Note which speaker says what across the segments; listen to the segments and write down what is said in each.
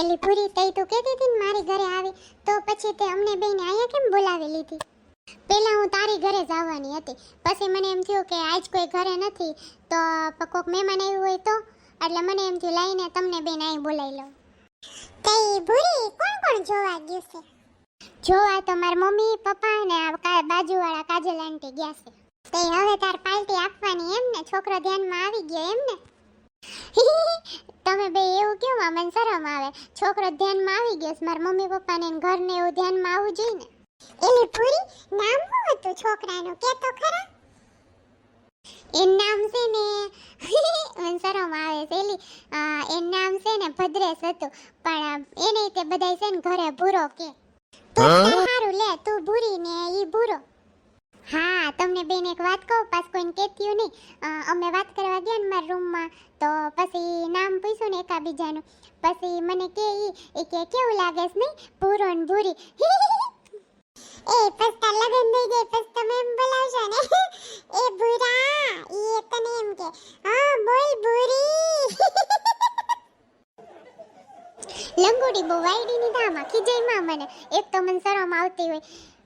Speaker 1: એલી પૂરી તઈ તું કહેતી હતી મારી ઘરે આવી, તો પછી તે અમને બેને અહીંયા કેમ બોલાવી લીધી? પહેલાં હું તારી ઘરે જ આવવાની હતી. પછી મને એમ થયું કે આજ કોઈ ઘરે નથી, તો કોઈક મહેમાન આવ્યું હોય તો? એટલે મને એમ થયું, લઈને તમને બેન અહીં બોલાવી લઉં. તઈ ભૂરી કોણ કોણ જોવા ગયું છે? જોવા તો મારા મમ્મી, પપ્પા ને બાજુવાળા કાજલ આંટી ગયા છે. તે હવે તાર પાર્ટી આપવાની એમ ને? છોકરો ધ્યાનમાં આવી ગયો એમ ને? તમે બે એવું કેમ મને શરમ આવે. છોકરો ધ્યાનમાં આવી ગયો મારા મમ્મી પપ્પાને ઘરને એવું ધ્યાનમાં આવવું જોઈએ ને. એલી પૂરી નામ શું હતું છોકરાનું? કે તો ખરા? એનું નામ છે ને મને શરમ આવે છે. એલી એનું નામ છે ને ભદ્રેશ હતું. પણ એને તે બધાય છે ને ઘરે ભૂરો કે. તો સારું લે તું ભૂરી ને ઈ ભૂરો. તમને બેન એક વાત કહું પાસ કોઈને કહેતી નહીં. અ, અમે વાત કરવા ગયા ને મારા રૂમમાં તો પછી નામ પૂછ્યું ને એકાબીજાનું. પછી મને કે ઈ એ કે કેવું લાગે છે નહીં? ભૂરો ને ભૂરી. એ પસ્તા લગન થઈ જાય પછી તમે એમ બોલાવશો ને. એ ભૂરા ઈ તને એમ કે હા બોલ ભૂરી. લંગોડી બહુ વાયડી ની ધામા ખીજાયમાં મને. એક તો મને શરમ આવતી હોય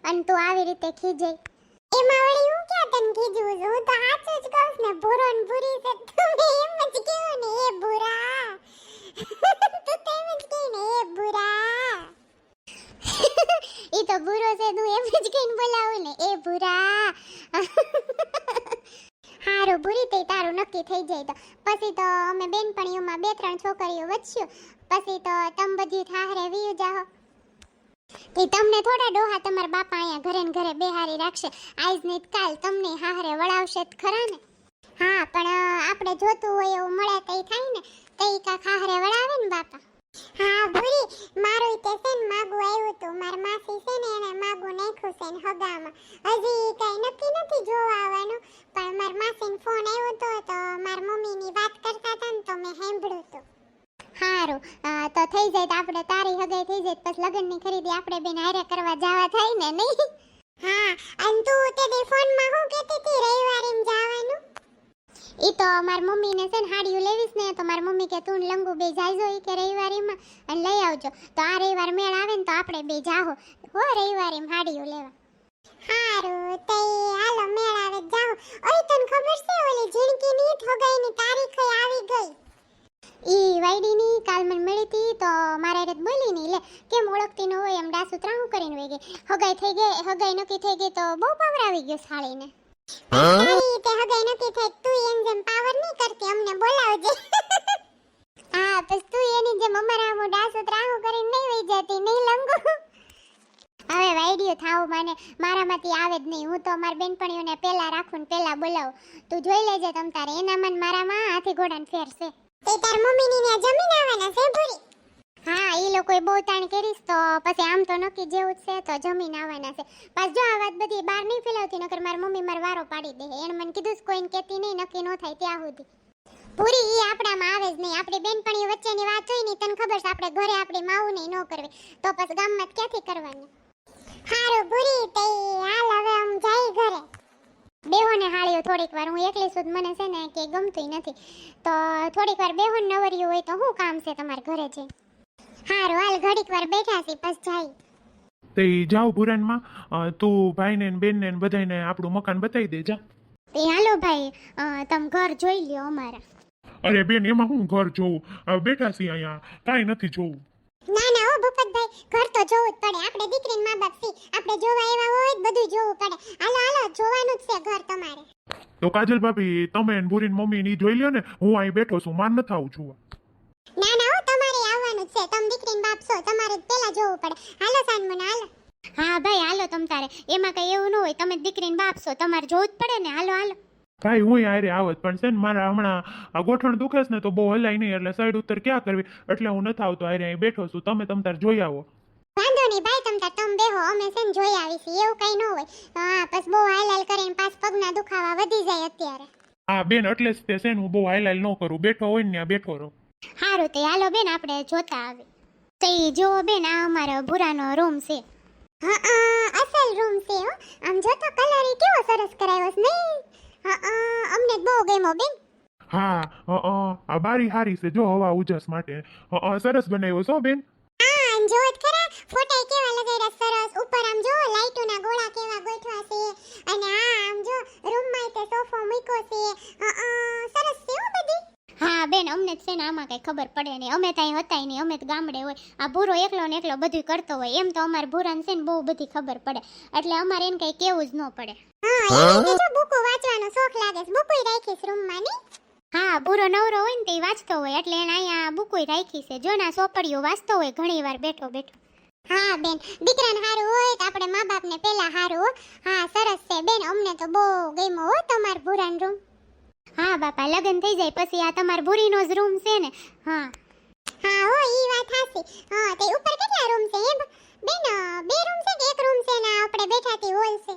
Speaker 1: અને તું આવી રીતે ખીજાય. એમાં વળી હું ક્યાં તને કીધું છું? તો સાચું જ કહું ને, ભૂરો ને છે. તમે એમ જ કહો ને, એ ભૂરા. તો તેમ જ કહે ને, એ ભૂરા. એ તો ભૂરો છે, તું એમ જ કહીને બોલાવું ને, એ ભૂરા. હારું, ભૂરી તે તારું નક્કી થઈ જાય તો. પછી તો અમે બેનપણીઓમાં બે ત્રણ છોકરીઓ વચ્યું પછી તો તમ બધી થાહરે વીયું જાહો તે તમને થોડા ડોહા તમારા બાપા અહીંયા ઘરે ને ઘરે બેહારી રાખશે. આજ નહીં કાલ તમને હાહરે વળાવશે જ ખરા ને? હા પણ આપણે જોતું હોય એવું મળે તઈ થાય ને? તઈ કાંક ખાહરે વળાવે ને બાપા? હા ભૂરી મારું તે છે ને માગું આવ્યું હતું માર માસી છે ને એને માગું નાખ્યું છે ને હગામાં. હજી કઈ નક્કી નથી જોવા આવવાનું. પણ માર માસીને ફોન આવ્યો હતો તો માર મમ્મીની વાત કરતા હતા ને તો મેં સાંભળ્યું હતું અ, તો થઈ જાય તો આપણે તારી હગાઈ થઈ જાય પછી લગ્નની ખરીદી આપણે બેન હારે કરવા જવા થાય ને, નહીં? હા, અને તું તે દી ફોનમાં હું કહેતી હતી, રવિવારે જવાનું? ઈ તો માર મમ્મીને છે ને હાડીઓ લેવીશ ને, તો માર મમ્મી કે તું લંગુ બે જાજો ઈ કે રવિવારીમાં, અને લઈ આવજો. તો આ રવિવાર મેળ આવે ને, તો આપણે બે જાહો. હો રવિવારીમાં હાડીઓ લેવા. હારું, તે હાલો, મેળ આવે જાઓ ઓય, તને ખબર છે ઓલી ઝીણકીની ઠગાઈની તારીખ આવી ગઈ? ઈ વાયડીની કાલ મને મળી હતી તો મારે રેત બોલી નહીં લે, કેમ ઓળખતી ન હોય એમ ડાસુ ત્રાણું કરીને વહી ગઈ. હગાઈ થઈ ગઈ, હગાઈ નક્કી થઈ ગઈ તો બહુ પાવર આવી ગયો સાળીને. તે હગાઈ નક્કી થઈ તું એમ જેમ પાવર નહીં કરતી, અમને બોલાવજે. હા બસ તું એની જેમ અમારા આમ ડાસુ ત્રાણું કરીને નહીં વહી જતી, નહીં લંગુ. હવે વાઈડિયો થાવ મને, મારામાંથી આવે જ નહીં. હું તો મારા બેનપણીઓને પહેલાં રાખું ને પહેલાં બોલાવું. તું જોઈ લેજે તમ તારે, એના મન મારામાં હાથી ઘોડાને ફેર છે તે તાર મમ્મીની ને જમીન આવવાના છે ભૂરી. હા એ લોકોએ બહુ તાણ કરીશ તો પછી આમ તો નક્કી જેવું છે તો જમીન આવવાના છે. પાછ જો આ વાત બધી બહાર નહીં ફેલાવતી, નકર મારી મમ્મી મારો વારો પાડી દે. એણે મને કીધું કોઈને કહેતી નહીં, નક્કી ન થાય ત્યાં સુધી. પૂરી ઈ આપણામાં આવે જ નહીં. આપણી બેનપણી વચ્ચેની વાત હોય ને તને ખબર છે, આપણે ઘરે આપણી માવું નહીં ન કરવી. તો પછી ગામમાં ક્યાંથી કરવાની? હારું પૂરી તે હાલ હવે આમ જાય ઘરે. બેહો હાળ્યું થોડીક વાર. હું એકલી સુધ મને છે ને કે ગમતું નથી. તો થોડીક વાર બેહોન નવર્યું હોય તો શું કામ છે તમારા ઘરે છે હારું હાલ ઘડીક વાર બેઠા છે બસ જાય.
Speaker 2: તે જાઓ ભુરાનમાં તું ભાઈને ને બેનને ને બધાને આપણું મકાન બતાવી દે જા.
Speaker 1: તે હાલો ભાઈ તમ ઘર જોઈ લ્યો અમારા.
Speaker 2: અરે બેન એમાં હું ઘર જોઉં? બેઠા છીએ અહીંયા. કાંઈ નથી જોવું.
Speaker 1: ભૂપતભાઈ ઘર તો જોવું જ પડે. આપણે દીકરીને મા બાપ સી આપણે જોવા એવા હોય જ બધું જોવું પડે. હાલો હાલો જોવાનું જ છે ઘર તમારે.
Speaker 2: તો કાજલ ભાભી તમે ને ભૂરીન મમ્મી ની જોઈ લ્યો ને હું અહીં બેઠો છું માન ન થાઉં છું.
Speaker 1: ના ના હો તમારે આવવાનું જ છે. તમે દીકરીને બાપ છો તમારે જ પહેલા જોવું પડે. હાલો સાનમુન હાલો. હા ભાઈ હાલો તમ તારે. એમાં કઈ એવું ન હોય તમે દીકરીને બાપ છો તમારે જોવું જ પડે ને. હાલો હાલો.
Speaker 2: ભાઈ હું આરે આવત પણ છે ને મારા હમણાં ગોઠણ દુખે છે ને તો બહુ હલાય નહીં એટલે સાઈડ ઉત્તર ક્યાં કરવી? એટલે હું નથી આવતો આરે અહીં બેઠો છું. તમે તમ તાર જોઈ આવો.
Speaker 1: વાંધો નહીં ભાઈ તમ તાર તમે બેહો. અમે છે ને જોઈ આવીશું. એવું કઈ ન હોય. હા બસ બહુ હાલ હાલ કરીને પાસ પગના દુખાવા વધી જાય અત્યારે.
Speaker 2: હા બેન એટલે જ તે છે ને હું બહુ હાલ ન કરું. બેઠો હોય ને ત્યાં બેઠો રહો.
Speaker 1: સારું તે હાલો બેન આપણે જોતા આવી તો જો બેન આ અમારો ભૂરાનો રૂમ છે. હા અસલ રૂમ છે હો. આમ જો તો કલર કેવો સરસ કરાયો છે નહીં? હા અમને બહુ ગમ્યો બેન.
Speaker 2: હા આ બારી હારી છે જો હવા ઉજાસ માટે. સરસ બનાવ્યો છો બેન?
Speaker 1: હા આમ જ ખરા. ફોટા કેવા લગાડ્યા સરસ. ઉપર આમ જો લાઈટોના ગોળા કેવા ગોઠવા છે. અને આ આમ જો રૂમમાં તે સોફો મૂક્યો છે. છે ને આમાં કઈ ખબર પડે નહીં. અમે ત્યાં હતા નહીં. અમે તો ગામડે હોય. આ ભૂરો એકલો ને એકલો બધું કરતો હોય. એમ તો અમારે ભૂરાને છે ને બહુ બધી ખબર પડે. એટલે અમારે એને કઈ કેવું જ ન પડે. હા બુકો વાંચવાનો શોખ લાગે છે. બુકોય રાખીશ રૂમમાં નહીં? હા પૂરો નવરો હોય ને તે વાંચતો હોય. એટલે એને અહીંયા બુકોય રાખી છે. જો ના સોપડીઓ વાંચતો હોય ઘણી વાર બેઠો બેઠો. હા બેન. દીકરાને હારું હોય તો આપણે મા બાપને પેલા હારું હો. હા સરસ છે. બેન અમને તો બહુ ગમ્યો હો તમારું ભૂરાન રૂમ. હા, બાપા, લગન થઈ જાય, પછી આ તમાર ભૂરીનો જ રૂમ છે ને. હા. હા, હો, ઈ વાત હાસી હા, તે ઉપર કેટલા રૂમ છે? એમ, બેન, બે રૂમ છે કે એક રૂમ છે? ને, આપણે બેઠાતી હોલ છે.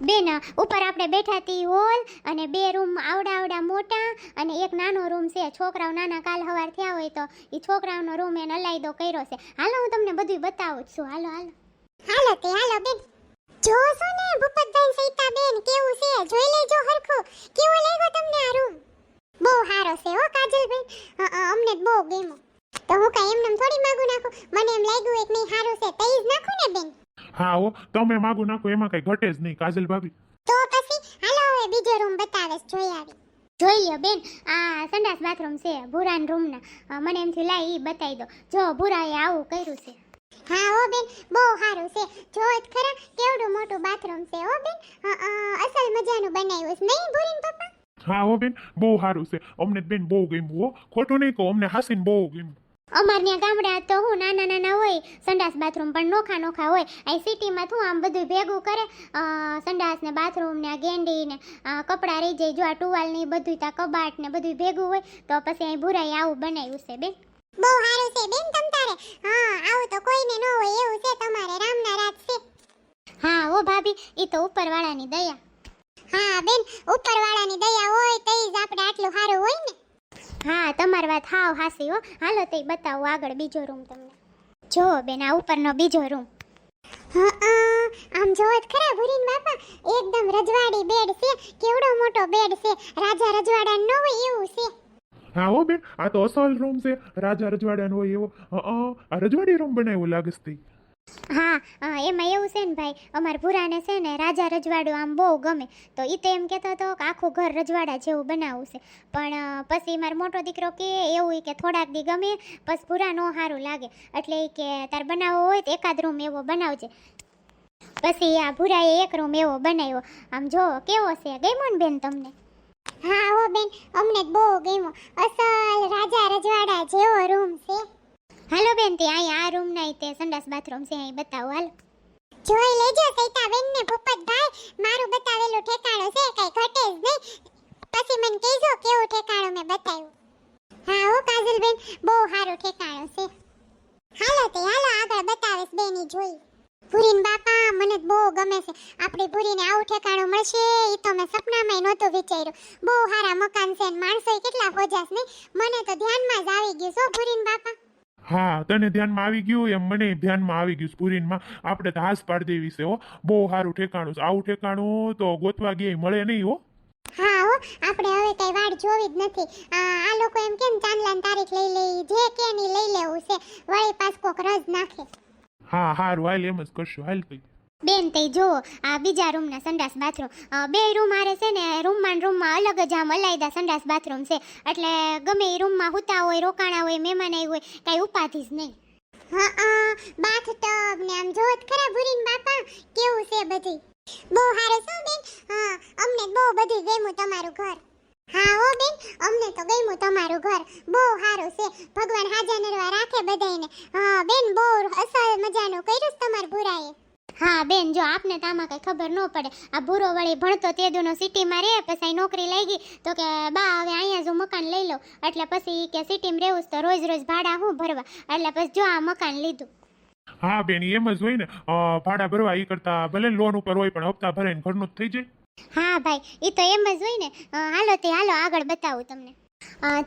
Speaker 1: બેન, ઉપર આપણે બેઠાતી હોલ અને બે રૂમ આવડા આવડા મોટા અને એક નાનો રૂમ છે. છોકરાઓ નાના કાલ હવાર થયા હોય તો એ છોકરાઓનો રૂમ એને અલાયદો કર્યો છે. હાલો, હું તમને બધું બતાવું છું. હાલો હાલો. હાલો તે, હાલો, બેન. જોશો ને ભૂપતભાઈ સૈતા બેન કેવું છે? જોઈ લેજો હરખો. કેવો લાગ્યો તમને આ રૂમ બહુ સારો છે હો અ, અમને બહુ ગમ્યો. તો હું કાંઈ એમને થોડી માગું નાખું? મને એમ લાગ્યું એક નહીં સારું છે. તઈ જ નાખું ને બેન?
Speaker 2: હા હો તમે માગું નાખો એમાં કઈ ઘટે જ નહીં કાજલ ભાભી
Speaker 1: તો પછી હાલો હવે બીજો રૂમ બતાવે જોઈ આવી. જોઈ લ્યો બેન આ સંડાસ બાથરૂમ છે ભૂરાન રૂમના મને એમ થયું લાય ઈ બતાવી દો. જો ભૂરાએ આવું કર્યું છે. હા હો બેન બહુ સારું છે. જો ખરા કેવડું મોટું બાથરૂમ છે હો બેન. અસલ મજાનું બનાવ્યું છે. નહીં ભૂરીન પપ્પા?
Speaker 2: હા હો બેન બહુ સારું છે. અમને બેન બહુ ગમ્યું હો. ખોટું નહીં કહો અમને હાસીને બહુ ગમ્યું.
Speaker 1: અમાર ત્યાં ગામડા તો હું નાના નાના હોય સંડાસ બાથરૂમ પણ નોખા નોખા હોય. અહીં સિટીમાં શું આમ બધું ભેગું કરે? સંડાસ ને બાથરૂમ ને આ ગેંડી ને કપડાં રહી જાય જો આ ટુવાલ ને બધું ત્યાં કબાટ ને બધું ભેગું હોય તો પછી અહીં ભૂરાઈ આવું બનાવ્યું છે બેન. બહુ સારું છે બેન તમ તારે. હા, આવું તો કોઈને ન હોય, એવું છે તમારે. રામના રાત છે. હા, ઓ ભાભી એ તો ઉપરવાળાની દયા. હા, બેન, ઉપરવાળાની દયા હોય તો જ આપણે આટલું સારું હોય ને. હા, તમારી વાત હાવ હાસી હો. હાલો તે બતાવો આગળ બીજો રૂમ તમને. જો બેન, આ ઉપરનો બીજો રૂમ. આમ જોવો જ ખરા ભૂરીન બાપા. એકદમ રજવાડી બેડ છે, કેવડો મોટો બેડ છે. રાજા રજવાડા નો હોય એવું છે.
Speaker 2: હા હો બેન, આ તો અસલ રૂમ છે. રાજા રજવાડાનો હોય એવો આ રજવાડી રૂમ બનાવ્યો લાગસ્તી
Speaker 1: હા એમાં એવું છે ને ભાઈ, અમાર ભૂરાને છે ને રાજા રજવાડું આમ બહુ ગમે. તો એ તો એમ કહેતો હતો કે આખું ઘર રજવાડા જેવું બનાવવું છે. પણ પછી મારો મોટો દીકરો કે એવું કે થોડાક દી ગમે, પછી ભૂરા નો સારું લાગે. એટલે કે તાર બનાવવો હોય તો એકાદ રૂમ એવો બનાવજે. પછી આ ભૂરાએ એક રૂમ એવો બનાવ્યો. આમ જો, કેવો છે? ગમ્યો ને બેન તમને? હા હો બેન અમને બહુ ગમ્યો. અસલ રાજા રજવાડા જેવો રૂમ છે. હાલો બેન તે અહીંયા આ રૂમ નહીં તે સંડાસ બાથરૂમ છે અહીં બતાવો હાલો. જોઈ લેજો સૈતાબેન ને ભૂપતભાઈ મારું બતાવેલું ઠેકાણું છે કઈ ઘટે જ નહીં. પછી મને કહેજો કેવું ઠેકાણું મેં બતાવ્યું. હા હો કાજલબેન બહુ સારું ઠેકાણું છે. હાલો તે હાલો આગળ બતાવીશ બેની જોઈ. ભૂરીન બાપા મને તો બહુ ગમે છે. આપણી ભૂરીને આવું ઠેકાણું મળશે એ તો મેં સપનામાંય નહોતું વિચાર્યું. બહુ સારા મકાન છે ને માણસોય કેટલા હોજાસ નહીં મને તો ધ્યાનમાં જ આવી ગયું છો ભૂરીન બાપા.
Speaker 2: હા તને ધ્યાનમાં આવી ગયું એમ મને ધ્યાનમાં આવી ગયું સ્પુરીનમાં આપણે તો હાસ પાડી દેવી છે હો. બહુ સારું ઠેકાણું છે. આવું ઠેકાણું તો ગોતવા ગયા મળે નહીં હો.
Speaker 1: હા હો આપણે હવે કઈ વાડ જોવી જ નથી. આ આ લોકો એમ કેમ ચાંદલાની તારીખ લઈ લઈ જે કે ની લઈ લેવું છે. વળી પાસ કોક રજ નાખે.
Speaker 2: હા હારું હાલ એમ જ કરશું હાલ કઈ
Speaker 1: બેન તે જો આ બીજા રૂમના સંડાસ બાથરૂમ બે રૂમ આરે છે ને રૂમમાં રૂમમાં અલગ જ આમ અલાયદા સંડાસ બાથરૂમ છે. એટલે ગમે એ રૂમમાં હુતા હોય રોકાણા હોય મહેમાન આવ્યું હોય કાંઈ ઉપાધિ જ નહીં. હા બાથ ટબ ને આમ જોત ખરા ભૂરીન બાપા કેવું છે બધી બહુ હારે શું બેન? હા અમને બહુ બધું ગમ્યું તમારું ઘર. હા હો બેન, અમને તો ગમ્યું તમારું ઘર. બહુ સારું છે. ભગવાન હાજા નરવા રાખે બધાયને. હા બેન, બહુ અસલ મજાનું કર્યું તમાર ભૂરાએ. હા બેન, જો આપને તો આમાં કઈ ખબર ન પડે. આ ભૂરો વળી ભણતો તે દુનો સિટીમાં રહે, પછી નોકરી લઈ ગઈ. તો કે બા, હવે અહીંયા જો મકાન લઈ લો. એટલે પછી કે સિટીમાં રહેવું તો રોજ રોજ ભાડા હું ભરવા? એટલે પછી જો આ મકાન લીધું.
Speaker 2: હા બેન એમ જ હોય ને. ભાડા ભરવા એ કરતા ભલે લોન ઉપર હોય પણ હપ્તા ભરાઈને ઘરનું જ થઈ જાય.
Speaker 1: હા ભાઈ એ તો એમ જ હોય ને. હાલો તે, હાલો, આગળ બતાવું તમને.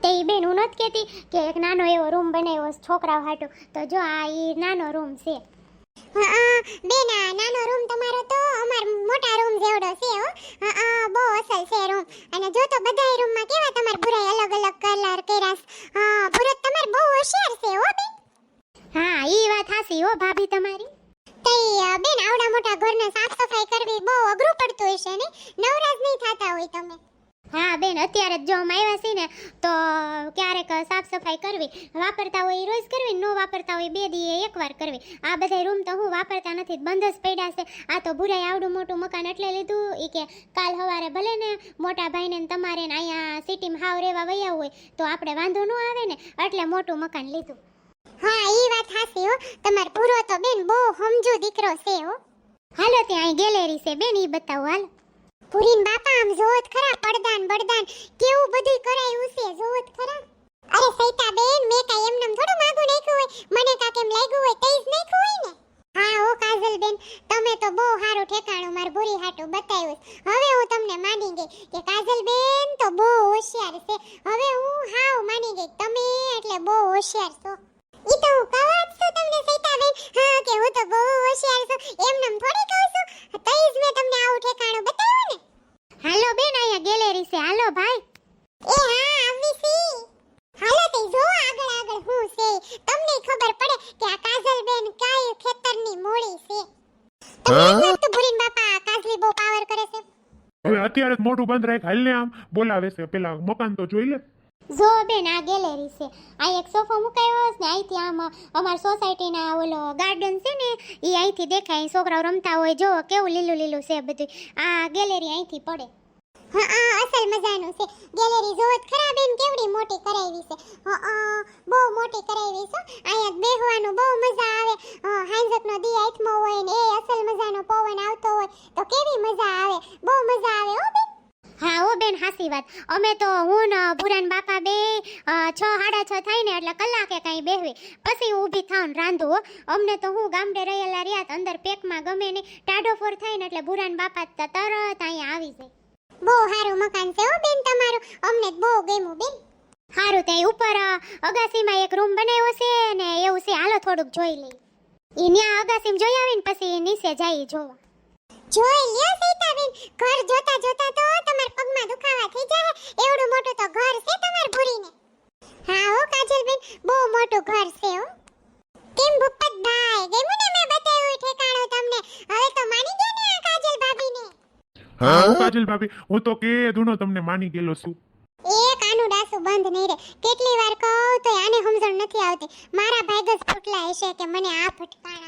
Speaker 1: તે બેન હું નથી કહેતી કે એક નાનો એવો રૂમ બનાવ્યો છોકરાઓ હાટુ. તો જો આ એ નાનો રૂમ છે. બેન, આ નાનો રૂમ તમારો તો અમાર મોટા રૂમ જેવડો છે હો. બહુ અસલ છે રૂમ. અને જો તો બધાય રૂમમાં કેવા તમાર બુરાઈ અલગ અલગ કલર કર્યા હા બુરત તમાર બહુ હોશિયાર છે હો બેન. હા એ વાત હાસી હો ભાભી તમારી. બેન, આવડા મોટા ઘરને સાફ સફાઈ કરવી બહુ અઘરું પડતું હશે ને? નવરાજ નહીં થતા હોય તમે? હા, બેન, અત્યારે જો અમે આવ્યા છીએ ને, તો ક્યારેક સાફ સફાઈ કરવી. વાપરતા હોય રોજ કરવી ન વાપરતા હોય બે દીએ એકવાર કરવી. આ બધા રૂમ તો હું વાપરતા નથી, બંધ જ પડ્યા છે. આ તો ભૂરાઈ આવડું મોટું મકાન એટલે લીધું એ કે કાલ સવારે ભલે ને મોટા ભાઈને તમારે અહીંયા સિટીમાં હાવ રહેવા વયા હોય, તો આપણે વાંધો ન આવે ને, એટલે મોટું મકાન લીધું. હા એ વાત હાસી હો. તમાર પૂરો તો બેન બહુ સમજુ દીકરો છે હો. હાલો ત્યાં ગેલેરી છે બેન, ઈ બતાવો હાલો. પુરીન બાપા, આમ જોત ખરા, પડદાન બડદાન. કેવું બધું કરાયું છે જોત ખરા. અરે સૈતા બેન, મેં કાઈ એમનેમ થોડું માગું નાખ્યું હોય. મને કાક એમ લાગ્યું હોય તેજ નાખ્યું હોય ને. હા ઓ કાજલ બેન, તમે તો બહુ સારું ઠેકાણું માર ભૂરી હાટું બતાવ્યું હવે હું તમને માની ગઈ કે કાજલ બેન તો બહુ હોશિયાર છે. હવે હું હાવ માની ગઈ, તમે એટલે બહુ હોશિયાર છો. ઈ તો હું કહું જ છું તમને સૈતાબેન હા કે હું તો બહુ હોશિયાર છું. એમનેમ થોડી કહું છું. તઈ જ મેં તમને આવું ઠેકાણું બતાવ્યું ને. હાલો બેન અહીંયા ગેલેરી છે. હાલો ભાઈ. એ હા આવી હાલો તે જો આગળ આગળ હું છે. તમને ખબર પડે કે આ કાજલ બેન કઈ ખેતરની મોળી છે. તમને લાગતું બાપા કાજલી બહુ પાવર કરે છે.
Speaker 2: હવે અત્યારે મોઢું બંધ રાખ હાલને આમ બોલાવે છે. પેલા મકાન તો જોઈ લે.
Speaker 1: જો બેન, આ ગેલેરી છે. આ એક સોફો મુકાયો છે ને અહીંથી આમ, અમાર સોસાયટીના ઓલો ગાર્ડન છે ને એ અહીંથી દેખાય છોકરાઓ રમતા હોય, જો કેવું લીલું લીલું છે બધું આ ગેલેરી અહીંથી પડે. હા આ અસલ મજાનું છે. ગેલેરી જોવો ખરા બેન, કેવડી મોટી કરાવી છે. હા બહુ મોટી કરાવી છે. અહીંયા બેહવાનું બહુ મજા આવે. હાંજકનો દી હાથમાં હોય ને, એ અસલ મજાનો પવન આવતો હોય. તો કેવી મજા આવે બહુ મજા આવે હો બેન હા ઓ બેન હાસી વાત. અમે તો હું ને ભુરાન બાપા બે છ, સાડા છ થાય ને એટલે કલાકે કાંઈ બેહવી પછી ઊભી થાઉં ને રાંધું અમને તો હું ગામડે રહેલા રહ્યા અંદર પેકમાં ગમે નહીં. ટાઢો ફોર થાય ને એટલે ભુરાન બાપા તરત અહીંયા આવી જાય. બહુ સારું મકાન છે હો બેન તમારું. અમને બહુ ગમ્યું બેન. સારું ત્યાં ઉપર અગાસીમાં એક રૂમ બનાવ્યો છે ને એવું છે. હાલો થોડુંક જોઈ લઈ એ ન્યા અગાસીમાં જોઈ આવીને પછી નીચે જાય જોવા. જોઈ લ્યો સીતાબેન ઘર જોતા જોતા તો તમાર પગમાં દુખાવા થઈ જાય એવડું મોટું તો ઘર છે તમાર ભૂરીને. હા હો કાજલબેન બહુ મોટું ઘર છે હો. કેમ ભૂપતભાઈ ગમ્યું ને મેં બતાવ્યું ઠેકાણો તમને? હવે તો માની ગયા ને આ કાજલ ભાભીને
Speaker 2: હા કાજલ ભાભી હું તો કે ધૂનો તમને માની ગયેલો છું.
Speaker 1: એ કાનું ડાસુ બંધ નહીં રે કેટલી વાર કહું તો આને સમજણ નથી આવતી. મારા ભાઈ જ ફૂટલા હશે કે મને આ ફટકાણા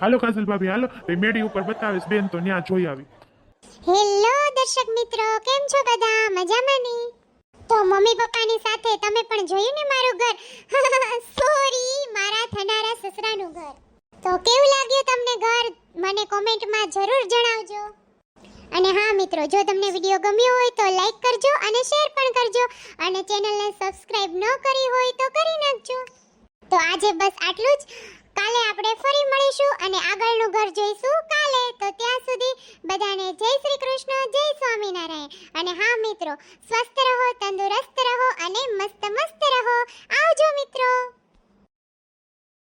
Speaker 2: હાલો કાજલ ભાભી, હાલો. મેડી ઉપર બતાવીશ, બેન તો ત્યાં જોઈ આવી.
Speaker 1: હેલો દર્શક મિત્રો, કેમ છો બધા? મજામાં ને? તો મમ્મી પપ્પાની સાથે તમે પણ જોયું ને મારું ઘર? સોરી મારા થનારા સસરાનું ઘર. તો કેવું લાગ્યું તમને ઘર? મને કોમેન્ટમાં જરૂર જણાવજો. અને હા મિત્રો, જો તમને વીડિયો ગમ્યો હોય તો લાઈક કરજો અને શેર પણ કરજો. અને ચેનલને સબસ્ક્રાઇબ ન કરી હોય તો કરી નાખજો. તો આજે બસ આટલું જ. કાલે આપણે ફરી મળીશું અને આગળનું ઘર જોઈશું કાલે. તો ત્યાં સુધી બધાને જય શ્રી કૃષ્ણ, જય સ્વામિનારાયણ. અને હા મિત્રો, સ્વસ્થ રહો, તંદુરસ્ત રહો અને મસ્ત મસ્ત રહો. આવજો મિત્રો.